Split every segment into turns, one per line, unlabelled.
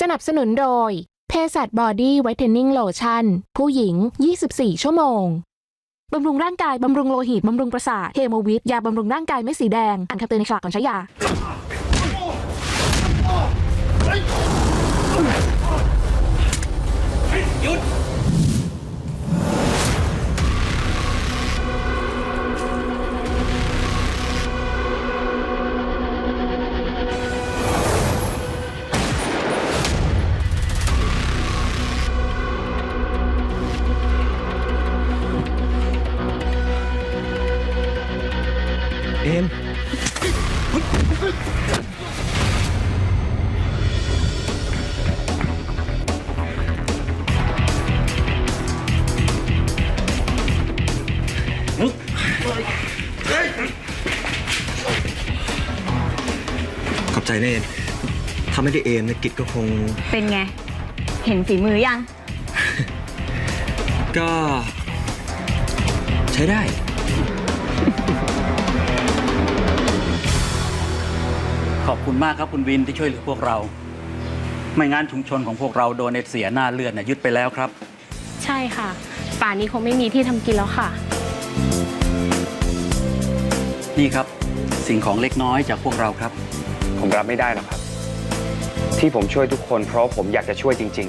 สนับสนุนโดยเพสัตบอดี้ไวท์เทนนิ่งโลชั่นผู้หญิง 24 ชั่วโมง บำรุงร่างกาย บำรุงโลหิต บำรุงประสาทเฮโมวิตยาบำรุงร่างกายไม่สีแดง อ่านคำเตือนในฉลากก่อนใช้ยา
เอมขอบใจนะเอมถ้าไม่ได้เอมนะกิจก็คง
เป็นไง เห็นฝีมือยัง
ก็ ใช้ได้
ขอบคุณมากครับคุณวินที่ช่วยเหลือพวกเรา ไม่งั้นชุมชนของพวกเราโดนเนตเสียหน้าเลือดน่ะยึดไปแล้วครับ
ใช่ค่ะ ป่านนี้คงไม่มีที่ทำกินแล้วค่ะ
นี่ครับ สิ่งของเล็กน้อยจากพวกเราครับ
ผมรับไม่ได้หรอกครับ ที่ผมช่วยทุกคนเพราะผมอยากจะช่วยจริง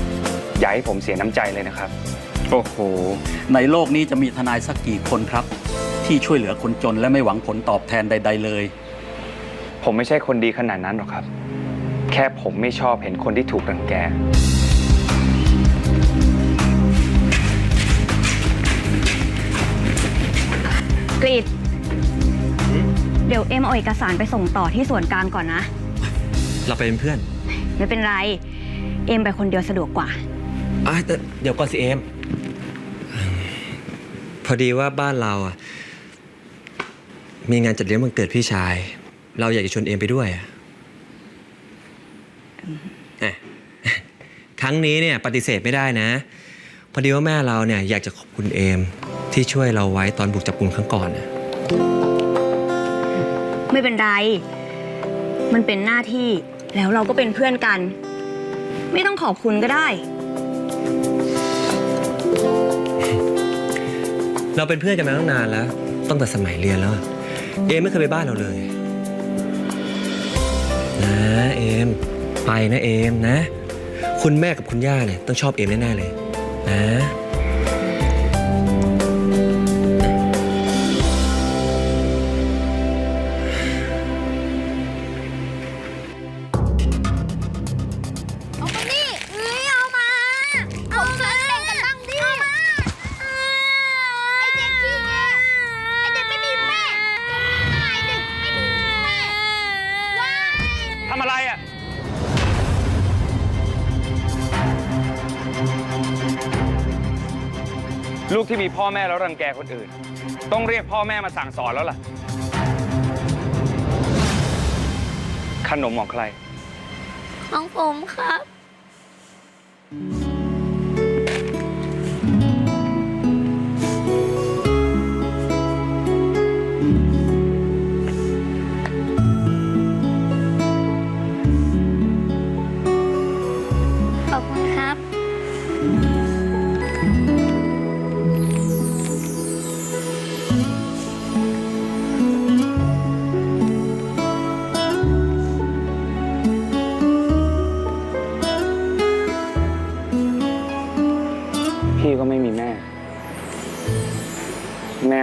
ๆ อย่าให้ผมเสียน้ำใจเลยนะครับ
โอ้โห ในโลกนี้จะมีทนายสักกี่คนครับ ที่ช่วยเหลือคนจนและไม่หวังผลตอบแทนใด ๆ เลย
ผมไม่ใช่คนดีขนาดนั้นหรอกครับ แค่ผมไม่ชอบเห็นคนที่ถูกรังแก
กรีดเดี๋ยวเอ็มเอาเอกสารไปส่งต่อที่ส่วนกลางก่อนนะ
เราไปเป็นเพื่อน
ไม่เป็นไร เอ็มไปคนเดียวสะดวกกว่า
อะแต่เดี๋ยวก่อนสิเอม พอดีว่าบ้านเราอะ มีงานจัดเลี้ยงวันเกิดพี่ชาย เราอยากจะชวนเอมไปด้วยอะอะครั้งนี้เนี่ยปฏิเสธไม่ได้นะ พอดีว่าแม่เราเนี่ยอยากจะขอบคุณเอมที่ช่วยเราไว้ตอนบุกจับกุมครั้งก่อนนะ
ไม่เป็นไร มันเป็นหน้าที่แล้วเราก็เป็นเพื่อนกัน ไม่ต้องขอบคุณก็ได้
เราเป็นเพื่อนกันมาตั้งนานแล้วตั้งแต่สมัยเรียนแล้วเอมไม่เคยไปบ้านเราเลย นะเอม ไปนะเอมนะ คุณแม่กับคุณย่าเนี่ยต้องชอบเอมแน่ๆเลย นะ
ทำอะไรอะลูกที่มีพ่อแม่แล้วรังแกคนอื่น ต้องเรียกพ่อแม่มาสั่งสอนแล้วล่ะ ขนมของใคร
ของผมครับ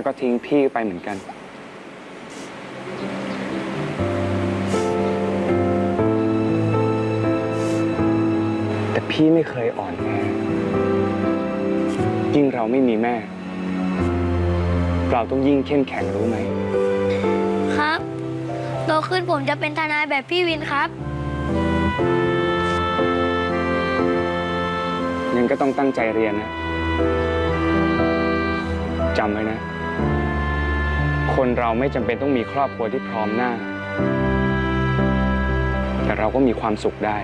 ก็ทิ้งพี่ไปเหมือนกัน แต่พี่ไม่เคยอ่อนแอยิ่งเราไม่มีแม่ เราต้องยิ่งเข้มแข็งรู้ไหม
ครับโตขึ้นผมจะเป็นทนายแบบพี่วินครับ
งั้นก็ต้องตั้งใจเรียนนะจำไว้นะ คนเราไม่จำเป็นต้องมีครอบครัวที่พร้อมหน้า แต่เราก็มีความสุขได้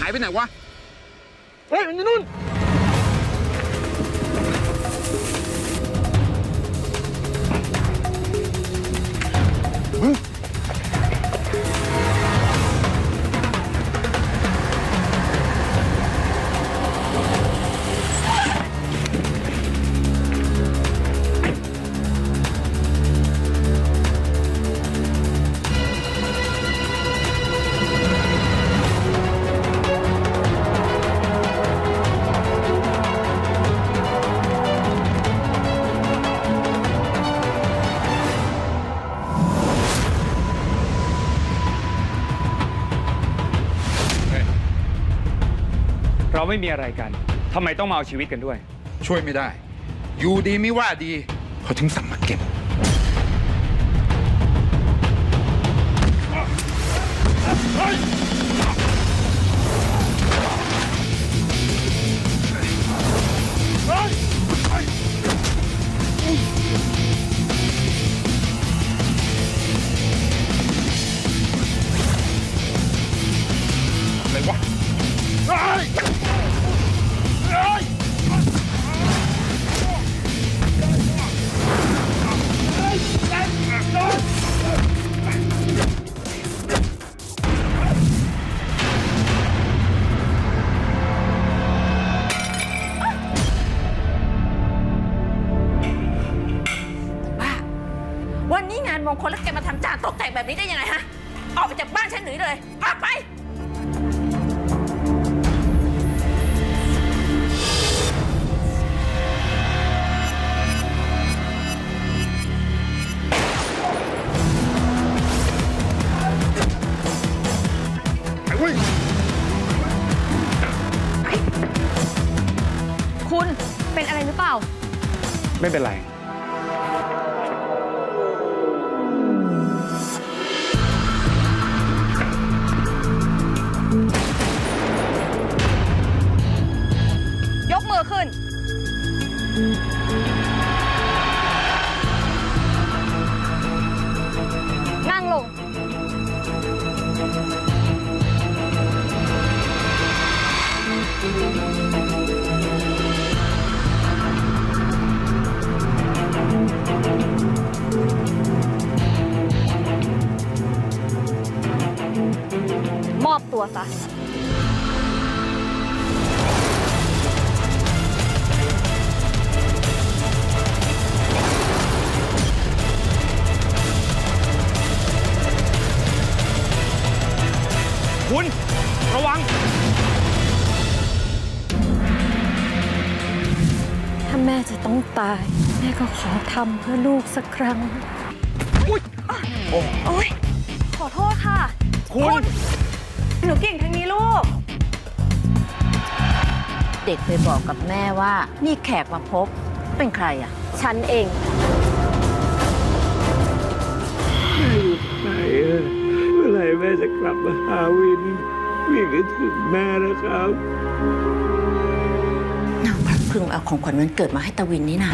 หาย
ไปไหนวะ เฮ้ย มันอยู่นู่น
เราไม่มีอะไรกันทำไมต้องมาเอาชีวิตกันด้วย
ช่วยไม่ได้ อยู่ดีไม่ว่าดีเขาถึงสั่งมาเก็บ
ซะ
คุณระวัง
ถ้าแม่จะต้องตาย แม่ก็ขอทำเพื่อลูกสักครั้ง
โอ๊ยขอโทษค่ะ
คุณ
หนูเก่งทั้งนี้ลูก
เด็กไปบอกกับแม่ว่า นี่แขกมาพบ เป็นใครอะ
ฉันเอง
ไหนอะเมื่อไหร่แม่จะกลับมาหาวินวินคิดถึงแม่นะครับ
นางพลัดพรึงเอาของขวัญวันเกิดมาให้ตาวินนี่นา